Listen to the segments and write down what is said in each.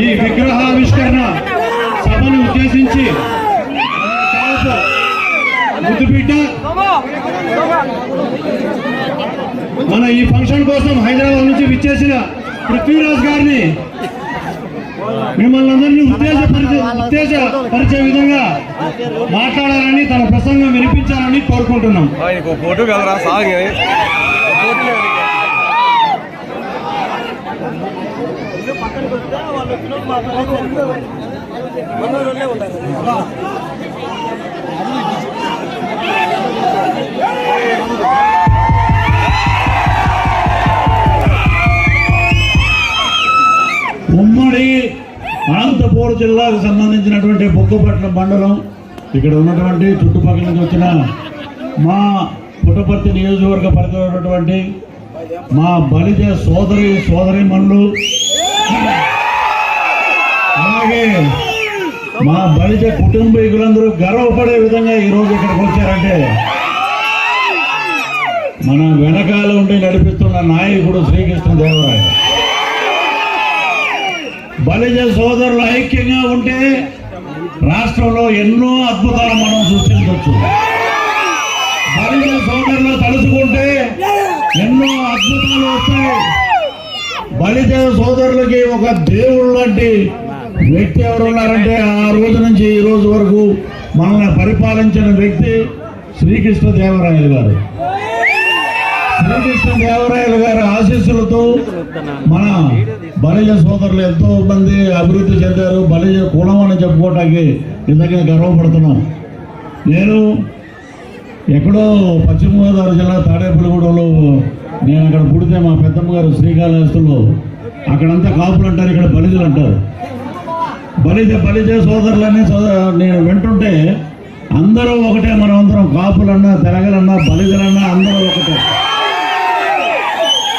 ఈ విగ్రహావిష్కరణ సభను ఉద్దేశించి ముద్దుబిడ్డ మన ఈ ఫంక్షన్ కోసం హైదరాబాద్ నుంచి విచ్చేసిన పృథ్వీరాజ్ గారిని మిమ్మల్ని అందరినీ ఉత్తేజపరిచే ఉత్తేజపరిచే విధంగా మాట్లాడాలని తన ప్రసంగం వినిపించాలని కోరుకుంటున్నాం. ఆయనకు ఉమ్మడి అనంతపూర్ జిల్లాకు సంబంధించినటువంటి బొక్కపట్నం మండలం ఇక్కడ ఉన్నటువంటి చుట్టుపక్కల నుంచి వచ్చిన మా పుట్టపర్తి నియోజకవర్గ పరిధిలో ఉన్నటువంటి మా బలిజ సోదరి సోదరి మనులు. అలాగే మా బలిజ కుటుంబీకులందరూ గర్వపడే విధంగా ఈరోజు ఇక్కడికి వచ్చారంటే మన వెనకాల ఉండి నడిపిస్తున్న నాయకుడు శ్రీకృష్ణదేవరాయ బలిజ సోదరులు ఐక్యంగా ఉంటే రాష్ట్రంలో ఎన్నో అద్భుతాలు మనం సృష్టించవచ్చు. బలిజ సోదరులు తలుచుకుంటే ఎన్నో అద్భుతాలు వస్తాయి. బలిజ సోదరులకి ఒక దేవుడు లాంటి వ్యక్తి ఎవరు ఉన్నారంటే ఆ రోజు నుంచి ఈ రోజు వరకు మనల్ని పరిపాలించిన వ్యక్తి శ్రీకృష్ణ దేవరాయలు గారు. శ్రీకృష్ణ దేవరాయలు గారి ఆశీస్సులతో మన బలిజ సోదరులు ఎంతో మంది అభివృద్ధి చెందారు. బలిజ కులం అని చెప్పుకోవటానికి నిజంగా గర్వపడుతున్నాం. నేను ఎక్కడో పశ్చిమ గోదావరి జిల్లా తాడేపల్లిగూడలో నేను అక్కడ పుడితే మా పెద్దమ్మ గారు శ్రీకాళహస్తిలో అక్కడంతా కాపులు అంటారు ఇక్కడ బలిజలు అంటారు. బలిజ బలిజ సోదరులని నేను వింటుంటే అందరూ ఒకటే మనం అందరం కాపులన్నా తెలగలన్నా బలిజలన్నా అందరూ ఒకటే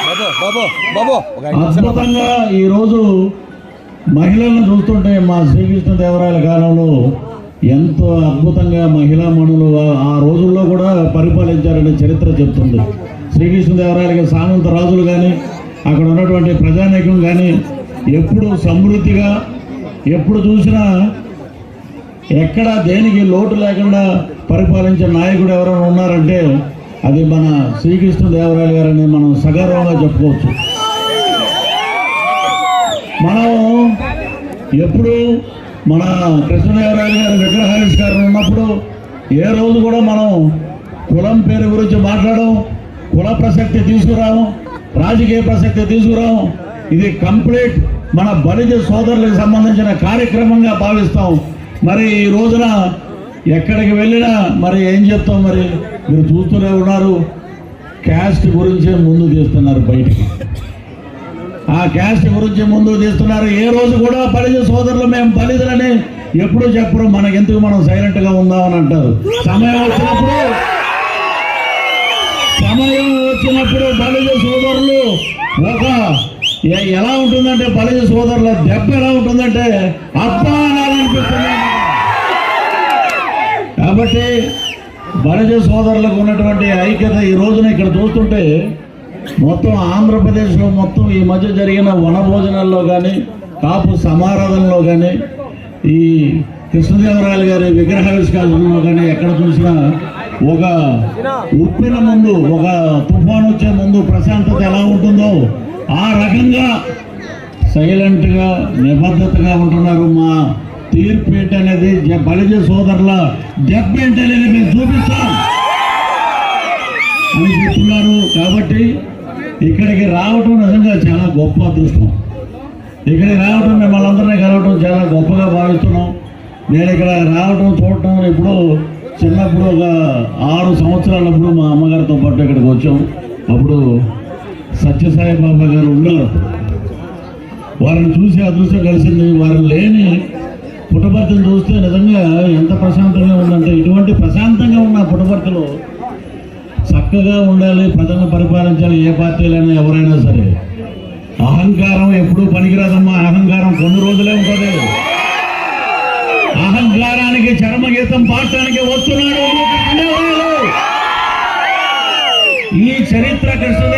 బాబు బాబు బాబు ఒక ఐదు నిమిషాలు అద్భుతంగా ఈరోజు మహిళలను చూస్తుంటే మా శ్రీకృష్ణ దేవరాయల కాలంలో ఎంతో అద్భుతంగా మహిళా మనులు ఆ- రోజుల్లో కూడా పరిపాలించారనే చరిత్ర చెప్తుంది. శ్రీకృష్ణ దేవరాయలకి సామంత రాజులు కానీ అక్కడ ఉన్నటువంటి ప్రజానీకం కానీ ఎప్పుడు సమృద్ధిగా ఎప్పుడు చూసినా ఎక్కడ దేనికి లోటు లేకుండా పరిపాలించే నాయకుడు ఎవరైనా ఉన్నారంటే అది మన శ్రీకృష్ణ దేవరాయలు గారని మనం సగర్వంగా చెప్పుకోవచ్చు. మనం ఎప్పుడు మన కృష్ణదేవరాయలు గారి విగ్రహావిష్కరణ ఉన్నప్పుడు ఏ రోజు కూడా మనం కులం పేరు గురించి మాట్లాడడం కుల ప్రసక్తి తీసుకురాము రాజకీయ ప్రసక్తి తీసుకురాము. ఇది కంప్లీట్ మన బలిజ సోదరులకు సంబంధించిన కార్యక్రమంగా భావిస్తాం మరి ఈ రోజున ఎక్కడికి వెళ్ళినా మరి ఏం చెప్తాం మరి? మీరు చూస్తూనే ఉన్నారు. క్యాస్ట్ గురించే ముందు తీస్తున్నారు బయటికి. ఆ క్యాస్ట్ గురించి ముందు తీస్తున్నారు. ఏ రోజు కూడా బలిజ సోదరులు మేము బలిజలని ఎప్పుడు చెప్పరు. మనకెందుకు మనం సైలెంట్గా ఉందామని అంటారు. సమయం వచ్చినప్పుడు సమయం వచ్చినప్పుడు బలిజ సోదరులు ఒక ఎలా ఉంటుందంటే బలిజ సోదరుల దెబ్బ ఎలా ఉంటుందంటే అబ్బా అనాలనిపిస్తుంది కాబట్టి బలిజ సోదరులకు ఉన్నటువంటి ఐక్యత ఈ రోజున ఇక్కడ చూస్తుంటే మొత్తం ఆంధ్రప్రదేశ్లో మొత్తం ఈ మధ్య జరిగిన వనభోజనాల్లో కానీ కాపు సమారాధనలో కానీ ఈ కృష్ణదేవరాయలు గారి విగ్రహావిష్కరణలో కానీ ఎక్కడ చూసినా ఒక ఉప్పిన ముందు ఒక తుఫాన్ వచ్చే ముందు ప్రశాంతత ఎలా ఉంటుందో ఆ రకంగా సైలెంట్గా నిబద్ధతగా ఉంటున్నారు మా తీర్పు ఏంటనేది జ- బలిజ సోదరుల దెబ్బ ఏంటనేది మేము చూపిస్తాం. అని చెప్తున్నారు. కాబట్టి ఇక్కడికి రావటం నిజంగా చాలా గొప్ప అదృష్టం. ఇక్కడికి రావటం మిమ్మల్ని అందరినీ కలవటం చాలా గొప్పగా భావిస్తున్నాం. నేను ఇక్కడ రావటం చూడటం ఇప్పుడు చిన్నప్పుడు ఒక ఆరు సంవత్సరాలప్పుడు మా అమ్మగారితో పాటు ఇక్కడికి వచ్చాం. అప్పుడు సత్యసాయి బాబా గారు ఉన్నారు. వారిని చూసి అదృష్టం కలిసింది. వారిని లేని పుట్టపర్తిని చూస్తే నిజంగా ఎంత ప్రశాంతంగా ఉందంటే ఇటువంటి ప్రశాంతంగా ఉన్న పుట్టపర్తిలో చక్కగా ఉండాలి ప్రజలను పరిపాలించాలి ఏ పార్టీలైనా ఎవరైనా సరే. అహంకారం ఎప్పుడూ పనికిరాదమ్మా. అహంకారం కొన్ని రోజులే ఉంటుంది. అహంకారానికి చరమగీతం పాడటానికి వస్తున్నాడు. ఈ చరిత్ర కృష్ణ